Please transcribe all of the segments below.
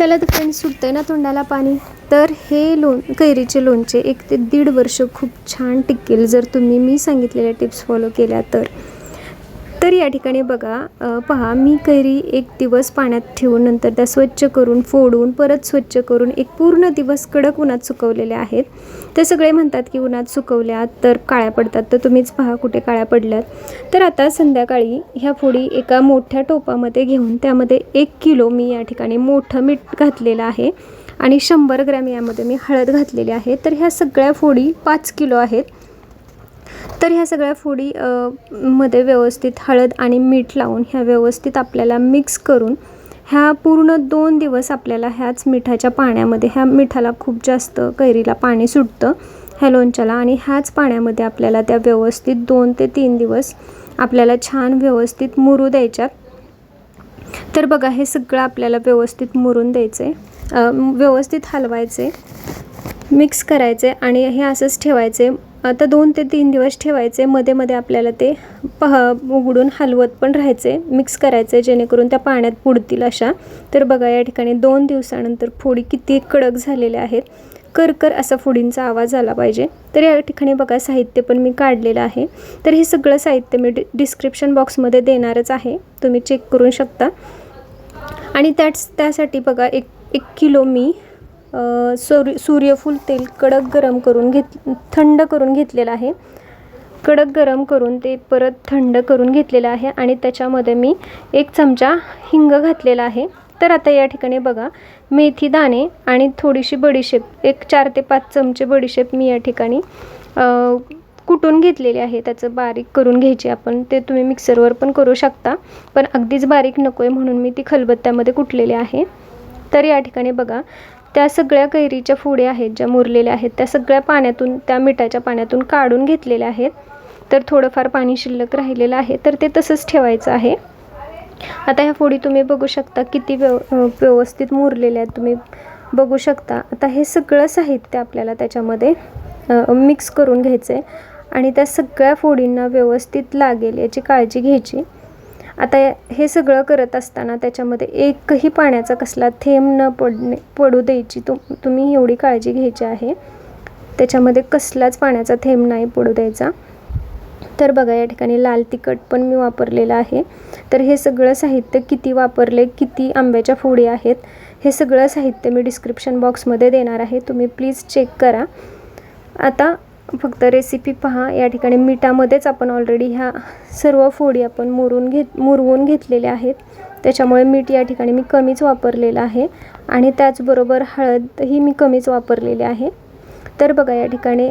चला तर फ्रेंड्स आहे ना तोंडाला पाणी. तर हे लोण कैरीचे लोणचे एक ते दीड वर्ष खूप छान टिकेल. जर तुम्ही मी सांगितलेल्या टिप्स फॉलो केल्या तर. तर या ठिकाणी बघा पहा मी कैरी एक दिवस पाण्यात ठेवून नंतर त्या स्वच्छ करून फोडून परत स्वच्छ करून एक पूर्ण दिवस कडक उन्हात सुकवलेल्या आहेत. ते सगळे म्हणतात की उन्हात सुकवल्या तर काळ्या पडतात तर तुम्हीच पहा कुठे काळ्या पडल्यात. तर आता संध्याकाळी ह्या फोडी एका मोठ्या टोपामध्ये घेऊन त्यामध्ये एक किलो मी या ठिकाणी मोठं मीठ घातलेलं आहे आणि शंभर ग्रॅम यामध्ये मी हळद घातलेली आहे. तर ह्या सगळ्या फोडी पाच किलो आहेत. तर ह्या सगळ्या फोडी मध्ये व्यवस्थित हळद आणि मीठ लावून ह्या व्यवस्थित आपल्याला मिक्स करून ह्या पूर्ण दोन दिवस आपल्याला ह्याच मिठाच्या पाण्यामध्ये ह्या मिठाला खूप जास्त कैरीला पाणी सुटतं ह्या लोणच्याला आणि ह्याच पाण्यामध्ये आपल्याला त्या व्यवस्थित दोन ते तीन दिवस आपल्याला छान व्यवस्थित मुरू द्यायच्यात. तर बघा हे सगळं आपल्याला व्यवस्थित मुरून द्यायचं आहे व्यवस्थित हलवायचे मिक्स करायचे आणि हे असंच ठेवायचे आता दोन ते तीन दिवस ठेवायचे. मध्ये मध्ये आपल्याला ते पह उघडून हलवत पण राहायचे मिक्स करायचे जेणेकरून त्या पाण्यात बुडतील अशा. तर बघा या ठिकाणी दोन दिवसानंतर फोडी किती कडक झालेल्या आहेत. करकर असा फोडींचा आवाज आला पाहिजे. तर या ठिकाणी बघा साहित्य पण मी काढलेलं आहे. तर हे सगळं साहित्य मी डि डिस्क्रिप्शन बॉक्समध्ये देणारच आहे. तुम्ही चेक करू शकता. आणि त्याच त्यासाठी बघा एक एक किलो मी सूर्य सूर्यफूल तेल कडक गरम करून घेत थंड करून घेतलेलं आहे. कडक गरम करून ते परत थंड करून घेतलेलं आहे आणि त्याच्यामध्ये मी एक चमचा हिंग घातलेला आहे. तर आता या ठिकाणी बघा मेथी दाणे आणि थोडीशी बडीशेप एक चार ते पाच चमचे बडीशेप मी या ठिकाणी कुटून घेतलेली आहे. त्याचं बारीक करून घ्यायची आपण ते तुम्ही मिक्सरवर पण करू शकता. पण अगदीच बारीक नको आहे म्हणून मी ती खलबत्त्यामध्ये कुटलेली आहे. तर या ठिकाणी बघा त्या सगळ्या कैरीच्या फोडी आहेत ज्या मुरलेल्या आहेत त्या सगळ्या पाण्यातून त्या मिठाच्या पाण्यातून काढून घेतलेल्या आहेत. तर थोडंफार पाणी शिल्लक राहिलेलं आहे तर ते तसंच ठेवायचं आहे. आता ह्या फोडी तुम्ही बघू शकता किती व्यव व्यवस्थित मुरलेल्या आहेत तुम्ही बघू शकता. आता हे सगळं साहित्य आपल्याला त्याच्यामध्ये मिक्स करून घ्यायचं आहे आणि त्या सगळ्या फोडींना व्यवस्थित लागेल याची काळजी घ्यायची. आता हे सगळं करत असताना त्याच्यामध्ये एकही पाण्याचा कसला थेंब न पडणे पडू द्यायची तुम तुम्ही एवढी काळजी घ्यायची आहे. त्याच्यामध्ये कसलाच पाण्याचा थेंब नाही पडू द्यायचा. तर बघा या ठिकाणी लाल तिखट पण मी वापरलेलं आहे. तर हे सगळं साहित्य किती वापरले किती आंब्याच्या फोडी आहेत हे सगळं साहित्य मी डिस्क्रिप्शन बॉक्समध्ये देणार आहे. तुम्ही प्लीज चेक करा. आता फक्त रेसिपी पहा. या ठिकाणी मिठामध्येच आपण ऑलरेडी ह्या सर्व फोडी आपण मुरून घेत मुरवून घेतलेल्या आहेत. त्याच्यामुळे मीठ या ठिकाणी मी कमीच वापरलेलं आहे. आणि त्याचबरोबर हळदही मी कमीच वापरलेली आहे. तर बघा या ठिकाणी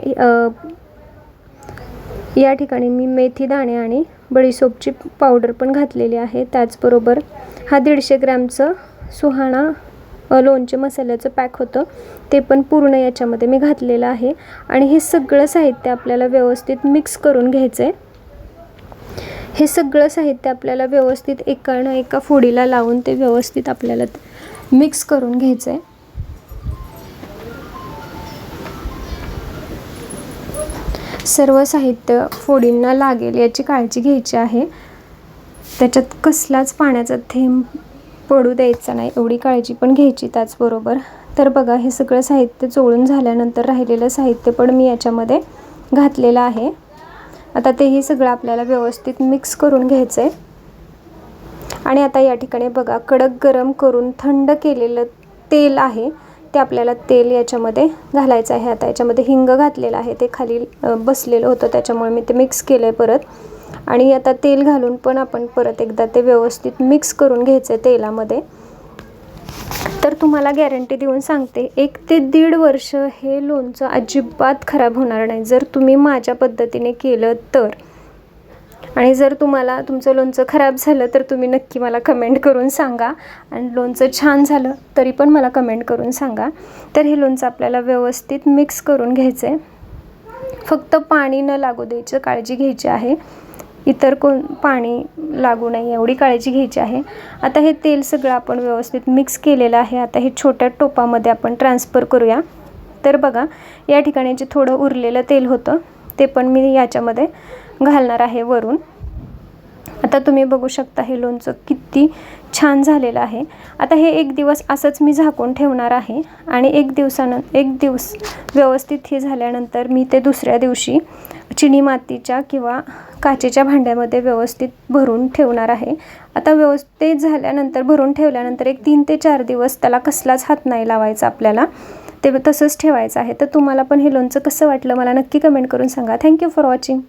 या ठिकाणी मी मेथी दाणे आणि बडीसोपची पावडर पण घातलेली आहे. त्याचबरोबर हा दीडशे ग्रॅमचं सुहाणा लोणचे मसाल्याचं पॅक होतं. ते पण पूर्ण याच्यामध्ये मी घातलेलं आहे. आणि हे सगळं साहित्य आपल्याला व्यवस्थित मिक्स करून घ्यायचं आहे हे सगळं साहित्य आपल्याला व्यवस्थित एकानं एका फोडीला लावून ते व्यवस्थित आपल्याला मिक्स करून घ्यायचं आहे सर्व साहित्य फोडींना लागेल याची काळजी घ्यायची आहे. त्याच्यात कसलाच पाण्याचा थेंब पडू द्यायचा नाही एवढी काळजी पण घ्यायची त्याचबरोबर. तर बघा हे सगळं साहित्य चोळून झाल्यानंतर राहिलेलं साहित्य पण मी याच्यामध्ये घातलेलं आहे. आता तेही सगळं आपल्याला व्यवस्थित मिक्स करून घ्यायचं आहे आणि आता या ठिकाणी बघा कडक गरम करून थंड केलेलं तेल आहे. ते आपल्याला तेल याच्यामध्ये घालायचं आहे. आता याच्यामध्ये हिंग घातलेलं आहे. ते खाली बसलेलं होतं त्याच्यामुळे मी ते मिक्स केलं आहे परत. आणि आता तेल घालून पण आपण परत एकदा ते व्यवस्थित मिक्स करून घ्यायचं आहे तेलामध्ये. तर तुम्हाला गॅरंटी देऊन सांगते एक ते दीड वर्ष हे लोणचं अजिबात खराब होणार नाही. जर तुम्ही माझ्या पद्धतीने केलं तर. आणि जर तुम्हाला तुमचं लोणचं खराब झालं तर तुम्ही नक्की मला कमेंट करून सांगा. आणि लोणचं छान झालं तरी पण मला कमेंट करून सांगा. तर हे लोणचं आपल्याला व्यवस्थित मिक्स करून घ्यायचं आहे फक्त पाणी न लागू द्यायचं काळजी घ्यायची आहे. इतर कोण पाणी लागू नये एवढी काळजी घ्यायची आहे. आता हे तेल सगळं आपण व्यवस्थित मिक्स केलेलं आहे. आता हे छोट्या टोपामध्ये आपण ट्रान्सफर करूया. तर बघा या ठिकाणी जे थोडं उरलेलं तेल होतं ते पण मी याच्यामध्ये घालणार आहे वरून. आता तुम्ही बघू शकता हे लोणचं किती छान झालेलं आहे. आता हे एक दिवस असंच मी झाकून ठेवणार आहे आणि एक दिवसानं एक दिवस व्यवस्थित हे झाल्यानंतर मी ते दुसऱ्या दिवशी चिनी मातीच्या किंवा काचेच्या भांड्यामध्ये व्यवस्थित भरून ठेवणार आहे. आता व्यवस्थित झाल्यानंतर भरून ठेवल्यानंतर एक तीन ते चार दिवस त्याला कसलाच हात नाही लावायचा आपल्याला. ते तसंच ठेवायचं आहे. तर तुम्हाला पण हे लोणचं कसं वाटलं मला नक्की कमेंट करून सांगा. Thank you for watching